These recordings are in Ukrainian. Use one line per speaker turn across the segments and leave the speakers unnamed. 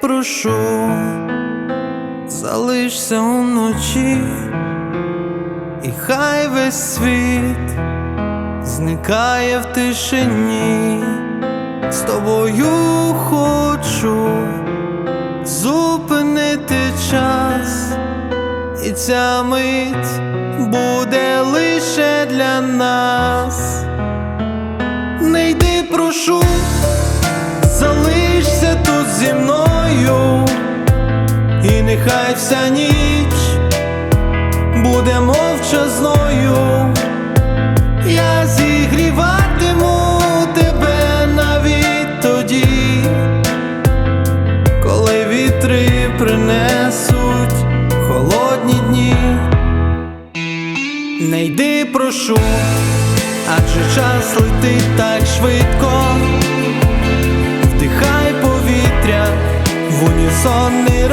прошу, залишся уночі, і хай весь світ зникає в тишині, з тобою хочу зупинити час, і ця мить буде лише для нас. Не йди, прошу, і нехай вся ніч буде мовчазною. Я зігріватиму тебе навіть тоді, коли вітри принесуть холодні дні. Не йди, прошу, адже час летить так швидко, вдихай повітря в унісон не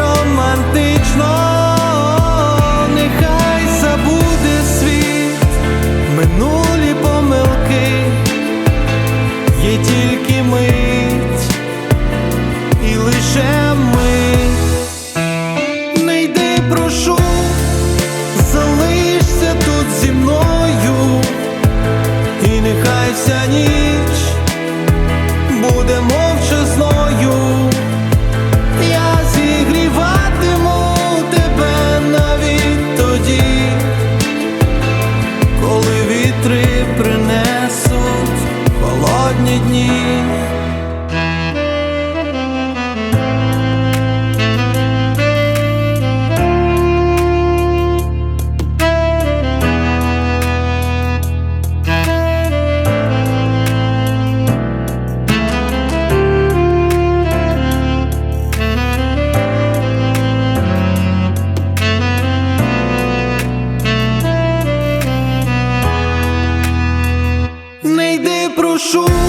прошу, залишся тут зі мною, і нехай вся ніч shumë.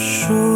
说